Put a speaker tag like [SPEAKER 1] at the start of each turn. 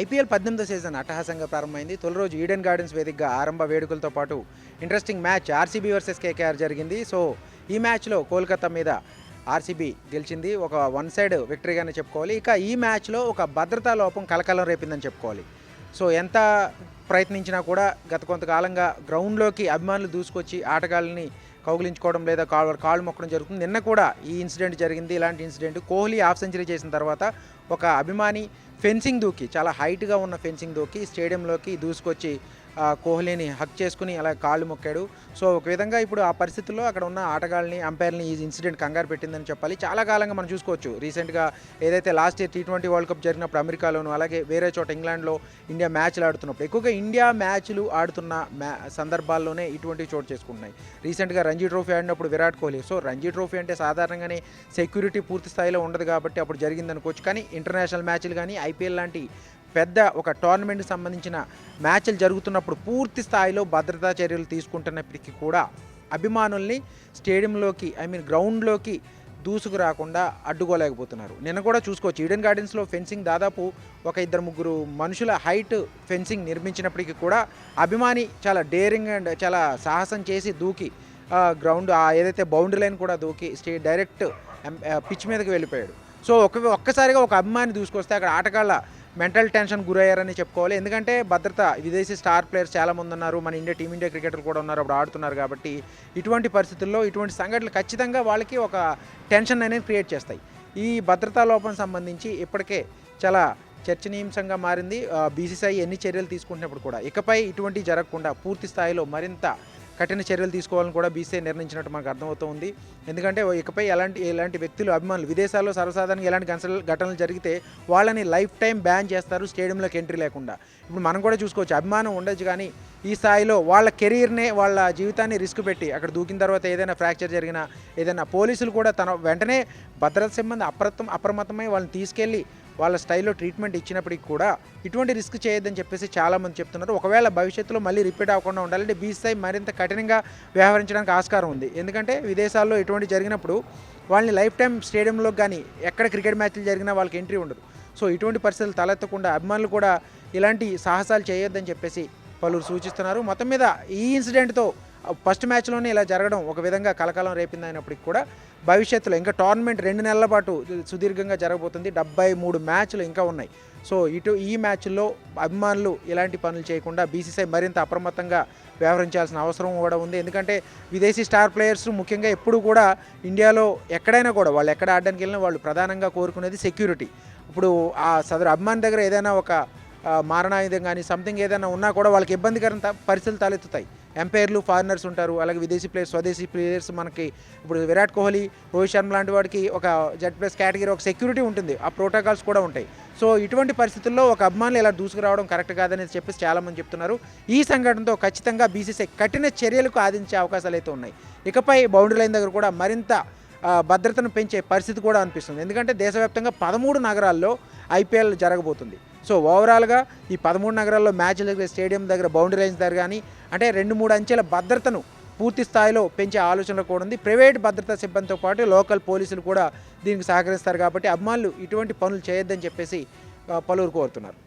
[SPEAKER 1] IPL పద్దెనిమిదో season అట్టహాసంగా ప్రారంభమైంది. తొలి రోజు ఈడెన్ గార్డెన్స్ వేదికగా ఆరంభ వేడుకలతో పాటు interesting match RCB versus KKR జరిగింది. సో ఈ మ్యాచ్లో కోల్కతా మీద ఆర్సీబీ గెలిచింది. ఒక వన్ సైడ్ విక్టరీగానే చెప్పుకోవాలి. ఇక ఈ మ్యాచ్లో ఒక భద్రతా లోపం కలకలం రేపిందని చెప్పుకోవాలి. సో ఎంత ప్రయత్నించినా కూడా గత కొంతకాలంగా గ్రౌండ్లోకి అభిమానులు దూసుకొచ్చి ఆటగాళ్ళని కౌగిలించుకోవడం లేదా కాళ్ళు కాళ్ళు మొక్కడం జరుగుతుంది. నిన్న కూడా ఈ ఇన్సిడెంట్ జరిగింది. ఇలాంటి ఇన్సిడెంట్ కోహ్లీ హాఫ్ సెంచరీ చేసిన తర్వాత ఒక అభిమాని ఫెన్సింగ్ దూకి చాలా హైట్గా ఉన్న ఫెన్సింగ్ దూకి స్టేడియంలోకి దూసుకొచ్చి కోహ్లీని హక్ చేసుకుని అలా కాళ్ళు మొక్కాడు. సో ఒక విధంగా ఇప్పుడు ఆ పరిస్థితుల్లో అక్కడ ఉన్న ఆటగాళ్ళని అంపైర్ని ఈ ఇన్సిడెంట్ కంగారు పెట్టిందని చెప్పాలి. చాలా కాలంగా మనం చూసుకోవచ్చు. రీసెంట్గా ఏదైతే last year T twenty world cup జరిగినప్పుడు అమెరికాలోను అలాగే వేరే చోట ఇంగ్లాండ్లో ఇండియా మ్యాచ్లు ఆడుతున్నప్పుడు ఎక్కువగా ఇండియా మ్యాచ్లు ఆడుతున్న మ్యా సందర్భాల్లోనే ఇటువంటి చోటు చేసుకుంటున్నాయి. రీసెంట్గా రంజీ ట్రోఫీ ఆడినప్పుడు విరాట్ కోహ్లీ. సో రంజీ ట్రోఫీ అంటే సాధారణంగానే సెక్యూరిటీ పూర్తి స్థాయిలో ఉండదు కాబట్టి అప్పుడు జరిగిందనుకోవచ్చు. కానీ ఇంటర్నేషనల్ మ్యాచ్లు కానీ ఐపీఎల్ లాంటి పెద్ద ఒక టోర్నమెంట్కి సంబంధించిన మ్యాచ్లు జరుగుతున్నప్పుడు పూర్తి స్థాయిలో భద్రతా చర్యలు తీసుకుంటున్నప్పటికీ కూడా అభిమానుల్ని స్టేడియంలోకి ఐ మీన్ గ్రౌండ్లోకి దూసుకు రాకుండా అడ్డుకోలేకపోతున్నారు. నిన్న కూడా చూసుకోవచ్చు. ఈడెన్ గార్డెన్స్లో ఫెన్సింగ్ దాదాపు ఒక ఇద్దరు ముగ్గురు మనుషుల హైట్ ఫెన్సింగ్ నిర్మించినప్పటికీ కూడా అభిమాని చాలా డేరింగ్ అండ్ చాలా సాహసం చేసి దూకి గ్రౌండ్ ఏదైతే బౌండరీ లైన్ కూడా దూకి స్టే డైరెక్ట్ పిచ్ మీదకి వెళ్ళిపోయాడు. సో ఒక ఒక్కసారిగా ఒక అభిమాని దూసుకొస్తే అక్కడ ఆటగాళ్ళ మెంటల్ టెన్షన్ గురయ్యారని చెప్పుకోవాలి. ఎందుకంటే భద్రత విదేశీ స్టార్ ప్లేయర్స్ చాలామంది ఉన్నారు. మన ఇండియా టీమిండియా క్రికెటర్లు కూడా ఉన్నారు. అప్పుడు ఆడుతున్నారు కాబట్టి ఇటువంటి పరిస్థితుల్లో ఇటువంటి సంఘటనలు ఖచ్చితంగా వాళ్ళకి ఒక టెన్షన్ అనేది క్రియేట్ చేస్తాయి. ఈ భద్రతా లోపం సంబంధించి ఇప్పటికే చాలా చర్చనీయాంశంగా మారింది. బీసీసీఐ ఎన్ని చర్యలు తీసుకుంటున్నప్పుడు కూడా ఇకపై ఇటువంటి జరగకుండా పూర్తి స్థాయిలో మరింత కఠిన చర్యలు తీసుకోవాలని కూడా బీసీఐ నిర్ణయించినట్టు మనకు అర్థమవుతోంది ఎందుకంటే ఇకపై ఎలాంటి ఎలాంటి వ్యక్తులు అభిమానులు విదేశాల్లో సర్వసాధారణంగా ఎలాంటి ఘటనలు ఘటనలు జరిగితే వాళ్ళని లైఫ్ టైం బ్యాన్ చేస్తారు స్టేడియంలోకి ఎంట్రీ లేకుండా. ఇప్పుడు మనం కూడా చూసుకోవచ్చు అభిమానం ఉండొచ్చు కానీ ఈ స్థాయిలో వాళ్ళ కెరీర్నే వాళ్ళ జీవితాన్ని రిస్క్ పెట్టి అక్కడ దూకిన తర్వాత ఏదైనా ఫ్రాక్చర్ జరిగినా ఏదైనా పోలీసులు కూడా తన వెంటనే భద్రత సిబ్బంది అప్రమత్తం అప్రమత్తమై వాళ్ళని తీసుకెళ్ళి వాళ్ళ స్టైల్లో ట్రీట్మెంట్ ఇచ్చినప్పటికీ కూడా ఇటువంటి రిస్క్ చేయొద్దని చెప్పేసి చాలామంది చెప్తున్నారు. ఒకవేళ భవిష్యత్తులో మళ్ళీ రిపీట్ అవ్వకుండా ఉండాలంటే బీసీఐ మరింత కఠినంగా వ్యవహరించడానికి ఆస్కారం ఉంది. ఎందుకంటే విదేశాల్లో ఇటువంటి జరిగినప్పుడు వాళ్ళని లైఫ్ టైం స్టేడియంలో కానీ ఎక్కడ క్రికెట్ మ్యాచ్లు జరిగినా వాళ్ళకి ఎంట్రీ ఉండదు. సో ఇటువంటి పరిస్థితులు తలెత్తకుండా అభిమానులు కూడా ఇలాంటి సాహసాలు చేయొద్దని చెప్పేసి పలువురు సూచిస్తున్నారు. మొత్తం మీద ఈ ఇన్సిడెంట్తో ఫస్ట్ మ్యాచ్లోనే ఇలా జరగడం ఒక విధంగా కలకాలం రేపింది అయినప్పటికీ కూడా భవిష్యత్తులో ఇంకా టోర్నమెంట్ రెండు నెలల పాటు సుదీర్ఘంగా జరగబోతుంది. డెబ్బై మూడు మ్యాచ్లు ఇంకా ఉన్నాయి. సో ఇటు ఈ మ్యాచ్ల్లో అభిమానులు ఇలాంటి పనులు చేయకుండా బీసీసీఐ మరింత అప్రమత్తంగా వ్యవహరించాల్సిన అవసరం కూడా ఉంది. ఎందుకంటే విదేశీ స్టార్ ప్లేయర్స్ ముఖ్యంగా ఎప్పుడు కూడా ఇండియాలో ఎక్కడైనా కూడా వాళ్ళు ఎక్కడ ఆడడానికి వెళ్ళినా వాళ్ళు ప్రధానంగా కోరుకునేది సెక్యూరిటీ. ఇప్పుడు ఆ సదరు అభిమాని దగ్గర ఏదైనా ఒక మారణాయుధం కానీ సంథింగ్ ఏదైనా ఉన్నా కూడా వాళ్ళకి ఇబ్బందికర పరిస్థితులు తలెత్తుతాయి. ఎంపైర్లు ఫారినర్స్ ఉంటారు అలాగే విదేశీ ప్లేయర్స్ స్వదేశీ ప్లేయర్స్ మనకి ఇప్పుడు విరాట్ కోహ్లీ రోహిత్ శర్మ లాంటి వాడికి ఒక జెడ్ ప్లస్ కేటగిరీ ఒక సెక్యూరిటీ ఉంటుంది. ఆ ప్రోటోకాల్స్ కూడా ఉంటాయి. సో ఇటువంటి పరిస్థితుల్లో ఒక అభిమానులు ఇలా దూసుకురావడం కరెక్ట్ కాదని చెప్పేసి చాలామంది చెప్తున్నారు. ఈ సంఘటనతో ఖచ్చితంగా బీసీసీ కఠిన చర్యలకు ఆదించే అవకాశాలు అయితే ఉన్నాయి. ఇకపై బౌండరీ లైన్ దగ్గర కూడా మరింత భద్రతను పెంచే పరిస్థితి కూడా అనిపిస్తుంది. ఎందుకంటే దేశవ్యాప్తంగా పదమూడు నగరాల్లో ఐపీఎల్ జరగబోతుంది. సో ఓవరాల్గా ఈ పదమూడు నగరాల్లో మ్యాచ్ల దగ్గర స్టేడియం దగ్గర బౌండరీ లైన్స్ దగ్గర కానీ అంటే రెండు మూడు అంచెల భద్రతను పూర్తి స్థాయిలో పెంచే ఆలోచనలు కూడా ఉంది. ప్రైవేట్ భద్రతా సిబ్బందితో పాటు లోకల్ పోలీసులు కూడా దీనికి సహకరిస్తారు కాబట్టి అభిమానులు ఇటువంటి పనులు చేయొద్దని చెప్పేసి పలువురు కోరుతున్నారు.